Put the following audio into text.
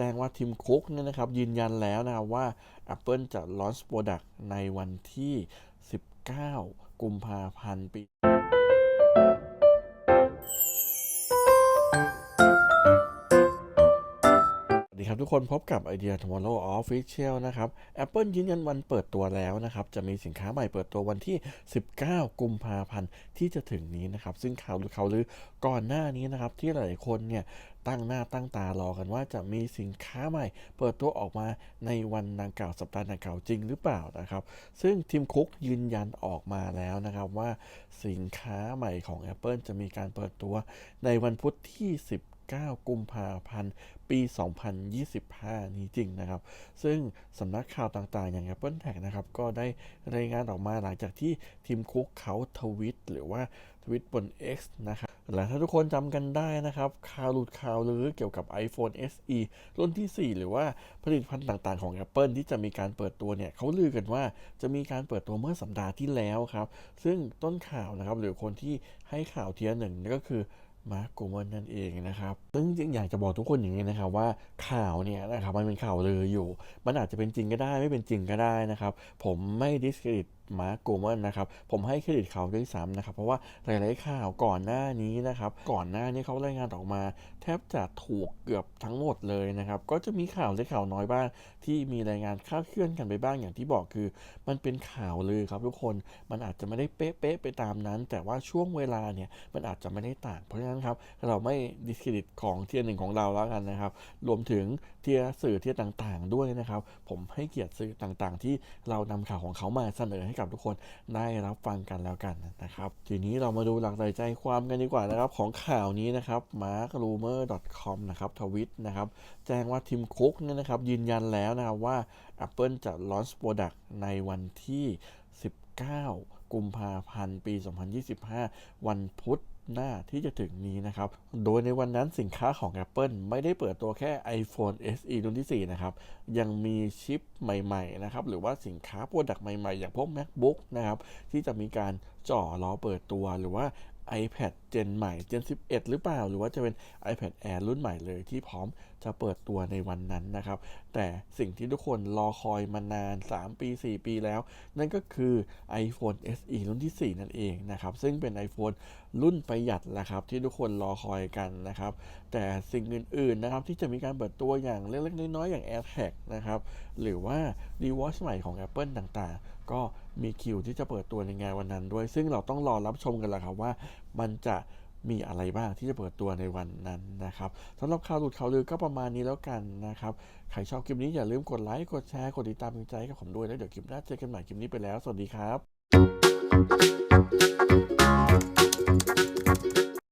แจ้งว่าทีมคุกเนี่ยนะครับยืนยันแล้วนะครับว่า Apple จะ launch product ในวันที่ 19 กุมภาพันธ์ปี ทุกคนพบกับ Idea Tomorrow Official นะครับ Apple ยืนยันวันเปิดตัวแล้วนะครับ จะมีสินค้าใหม่เปิดตัววันที่ 19 กุมภาพันธ์ที่จะถึงนี้นะครับ ซึ่งข่าวหรือข่าวลือก่อนหน้านี้นะครับ ที่หลายคนเนี่ยตั้งหน้าตั้งตารอกันว่าจะมีสินค้าใหม่ เปิดตัวออกมาในวันดังกล่าวสัปดาห์ดังกล่าวจริงหรือเปล่านะครับ ซึ่งทีมคุกยืนยันออกมาแล้วนะครับว่าสินค้าใหม่ของ Apple จะมีการเปิดตัวในวันพุธที่ 10 19 กุมภาพันธ์ ปี 2025 นี้จริงนะครับ ซึ่งสำนักข่าวต่างๆ อย่าง Apple Tag นะครับ ก็ได้รายงานออกมาหลังจากที่ทีมคุกเขาทวิต หรือว่าทวิตบน X นะครับและถ้าทุกคนจำกันได้นะครับข่าวหลุดข่าวลือเกี่ยวกับ iPhone SE รุ่นที่ 4 หรือว่าผลิตภัณฑ์ต่างๆของ Apple ที่จะมีการเปิดตัวเนี่ยเขาลือกันว่าจะมีการเปิดตัวเมื่อสัปดาห์ที่แล้วครับ ซึ่งต้นข่าวนะครับหรือคนที่ให้ข่าวเทียหนึ่งก็คือ มาร์กโกมันนั่นเองนะครับ ซึ่งจริงอยากจะบอกทุกคนอย่างนี้นะครับว่าข่าวเนี่ยนะครับมันเป็นข่าวเลยอยู่ มันอาจจะเป็นจริงก็ได้ไม่เป็นจริงก็ได้นะครับ ผมไม่ดิสเครดิต มาร์กโกมันนะครับผมให้เครดิตเขาด้วยซ้ำนะครับเพราะว่าหลายๆข่าวก่อนหน้านี้นะครับก่อนหน้านี้เขารายงานออกมา แทบจะถูกเกือบทั้งหมดเลยนะครับก็จะมีข่าวเล็กข่าวน้อยบ้าง ที่มีรายงานคลาดเคลื่อนกันไปบ้างอย่างที่บอกคือ มันเป็นข่าวลือครับทุกคนมันอาจจะไม่ได้เป๊ะๆไปตามนั้น แต่ว่าช่วงเวลาเนี่ยมันอาจจะไม่ได้ต่าง เพราะฉะนั้นครับเราไม่ดิสเครดิตของเทียร์หนึ่งของเราแล้วกันนะครับรวมถึงเทียร์สื่อเทียร์ต่างๆ ด้วยนะครับผมให้เกียรติสื่อต่างๆ ที่เรานำข่าวของเขามาเสนอให้กับทุกคนได้รับฟังกันแล้วกันนะครับ ทีนี้เรามาดูหลักใจใจความกันดีกว่านะครับของข่าวนี้นะครับ markrumor.com นะครับทวิตนะครับ แจ้งว่าทีมคุกเนี่ยนะครับ ยืนยันแล้วนะครับว่า Apple จะลอนช์โปรดักต์ในวันที่ 19 กุมภาพันธ์ ปี 2025 วันพุธ หน้าที่จะถึงนี้นะครับ โดยในวันนั้นสินค้าของ Apple ไม่ได้เปิดตัวแค่ iPhone SE รุ่นที่ 4 นะครับ ยังมีชิปใหม่ๆนะครับ หรือว่าสินค้าโปรดักต์ใหม่ๆ อย่างพวก MacBook นะครับ ที่จะมีการจ่อล้อเปิดตัวหรือว่า iPad Gen ใหม่ Gen 11 หรือเปล่า หรือว่าจะเป็น iPad Air รุ่นใหม่เลยที่พร้อมจะเปิดตัวในวันนั้นนะครับ แต่สิ่งที่ทุกคนรอคอยมานาน 3 ปี 4 ปีแล้ว นั่นก็คือ iPhone SE รุ่นที่ 4 นั่นเองนะครับ ซึ่งเป็น iPhone รุ่นประหยัดแหละครับ ที่ทุกคนรอคอยกันนะครับ แต่สิ่งอื่นๆนะครับที่จะมีการเปิดตัวอย่างเล็กๆน้อยๆอย่าง AirTag นะครับหรือว่า rewatch ใหม่ของ Apple ต่างๆ ก็มีคิวที่จะเปิดตัวในงานวันนั้นด้วย ซึ่งเราต้องรอรับชมกันแหละครับว่ามันจะมีอะไรบ้างที่จะเปิดตัวในวันนั้นนะครับสำหรับข่าวหลุดข่าวลือก็ประมาณนี้แล้วกันนะครับ ใครชอบคลิปนี้อย่าลืมกดไลค์ กดแชร์ กดติดตามเป็นใจกับผมด้วย แล้วเดี๋ยวคลิปหน้าเจอกันใหม่คลิปนี้ไปแล้ว สวัสดีครับ